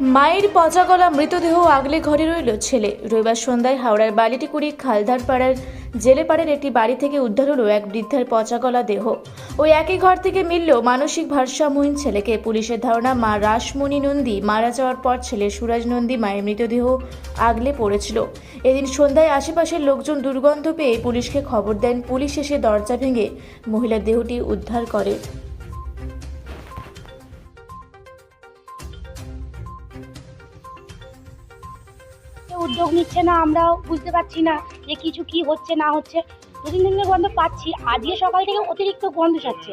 মায়ের পচা গলা মৃতদেহ আগলে ঘরে রইল ছেলে। রবিবার সন্ধ্যায় হাওড়ার বালিটিকুড়ি খালধার পাড়ার জেলেপাড়ার একটি বাড়ি থেকে উদ্ধার হলো এক বৃদ্ধার পচা গলা দেহ। ওই একই ঘর থেকে মিলল মানসিক ভারসাম্যহীন ছেলেকে। পুলিশের ধারণা, মা রাসমণি নন্দী মারা যাওয়ার পর ছেলে সুরাজ নন্দী মায়ের মৃতদেহ আগলে পড়েছিল। এদিন সন্ধ্যায় আশেপাশের লোকজন দুর্গন্ধ পেয়ে পুলিশকে খবর দেন। পুলিশ এসে দরজা ভেঙে মহিলার দেহটি উদ্ধার করে। উদ্যোগ নিচ্ছে না আমরাও বুঝতে পারছি না যে কিছু কি হচ্ছে না হচ্ছে। দুদিন দিন ধরে গন্ধ পাচ্ছি আজকে সকাল থেকে অতিরিক্ত গন্ধ যাচ্ছে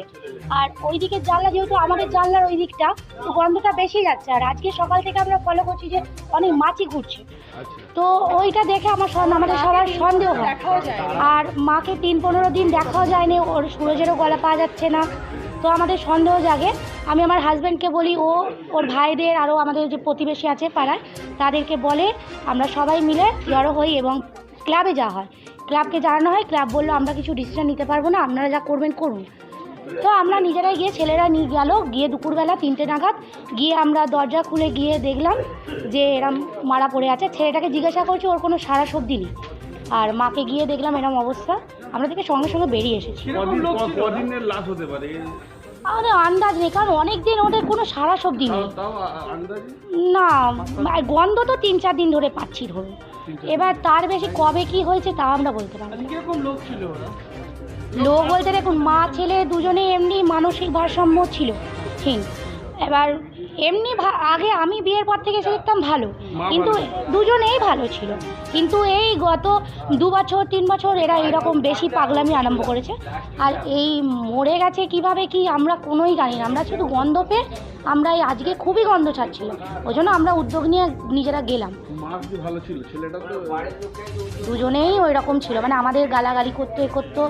আর ওই দিকের জানলা যেহেতু আমাদের জানলার ওই দিকটা তো গন্ধটা বেশি যাচ্ছে। আর আজকে সকাল থেকে আমরা ফলো করছি যে অনেক মাছি ঘুরছে। তো ওইটা দেখে আমার আমাদের সবার সন্দেহ হয়। আর মাকে তিন পনেরো দিন দেখাও যায়নি ওর সুরজেরও গলা পাওয়া যাচ্ছে না। তো আমাদের সন্দেহ জাগে। আমি আমার হাজব্যান্ডকে বলি, ও, ওর ভাইদের আরও আমাদের যে প্রতিবেশী আছে পাড়ায়, তাদেরকে বলে, আমরা সবাই মিলে জড়ো হই এবং ক্লাবে যাওয়া হয়। ক্লাবকে জানানো হয় ক্লাব বলল, আমরা কিছু ডিসিশন নিতে পারব না, আপনারা যা করবেন, করুন। তো আমরা নিজেরাই গিয়ে, ছেলেরা নিয়ে গেল, গিয়ে দুপুরবেলা তিনটে নাগাদ গিয়ে আমরা দরজা খুলে গিয়ে দেখলাম যে এরম মারা পড়ে আছে। ছেলেটাকে জিজ্ঞাসা করছি, ওর কোনো সারা শব্দ নেই? আর মাকে গিয়ে দেখলাম এরম অবস্থা। আমরা থেকে সঙ্গে সঙ্গে বেরিয়ে এসেছি। আমাদের আন্দাজ নেই কারণ অনেক দিন ওদের কোনো সারা শব্দ তাও নেই। না গন্ধ তো তিন চার দিন ধরে পাচ্ছি ধরুন। এবার তার বেশি কবে কি হয়েছে তা আমরা বলতে পারব লোক লোক বলতে দেখুন মা ছেলে দুজনেই এমনি মানসিক ভারসাম্য ছিল। ঠিক। এবার এমনি আগে আমি বিয়ের পর থেকে এসে দেখতাম ভালো কিন্তু দুজনেই ভালো ছিল। কিন্তু এই গত দু বছর তিন বছর এরা এরকম বেশি পাগলামি আরম্ভ করেছে। আর এই মরে গেছে কীভাবে কি আমরা কোনোই জানি না। আমরা শুধু গন্ধ পেয়ে আমরা এই আজকে খুবই গন্ধ ছাড়ছিল। ওই জন্য আমরা উদ্যোগ নিয়ে নিজেরা গেলাম। দুজনেই ওই রকম ছিল। মানে আমাদের গালাগালি করতো করতো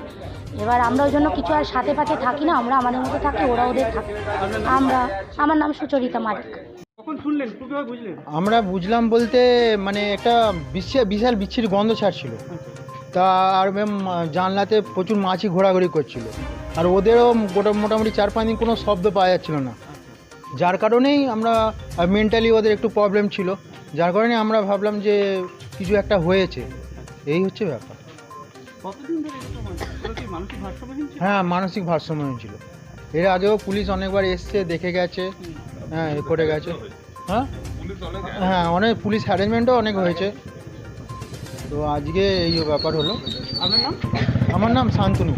এবার আমরা ওই জন্য কিছু আর সাথে পাতে থাকি না আমরা আমাদের মতো থাকি ওরা ওদের থাকে। আমরা আমার নাম সুচরিতা মালিক। কখন শুনলেন? কীভাবে বুঝলেন? আমরা বুঝলাম বলতে মানে একটা বিশাল বিশাল বিচ্ছিরি গন্ধ ছাড়ছিল। তা আর ম্যাম জানলাতে প্রচুর মাছি ঘোরাঘুরি করছিল। আর ওদেরও গোটা মোটামুটি চার পাঁচ দিন কোনো শব্দ পাওয়া যাচ্ছিল না। যার কারণেই আমরা মেন্টালি ওদের একটু প্রবলেম ছিল। যার কারণে আমরা ভাবলাম যে কিছু একটা হয়েছে। এই হচ্ছে ব্যাপার। কতদিন ধরে এরকম হচ্ছে? ওরা কি মানসিক ভারসাম্যহীন ছিল? হ্যাঁ মানসিক ভারসাম্য ছিল এর আগেও পুলিশ অনেকবার এসছে দেখে গেছে। হ্যাঁ এ করে গেছে। হ্যাঁ? হ্যাঁ অনেক পুলিশ হ্যারেসমেন্টও অনেক হয়েছে। তো আজকে এই ব্যাপার হলো। আপনার নাম? আমার নাম শান্তনু।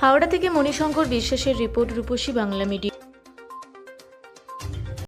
হাওড়া থেকে মণিশঙ্কর বিশ্বাসের রিপোর্ট রূপসী বাংলা মিডিয়া।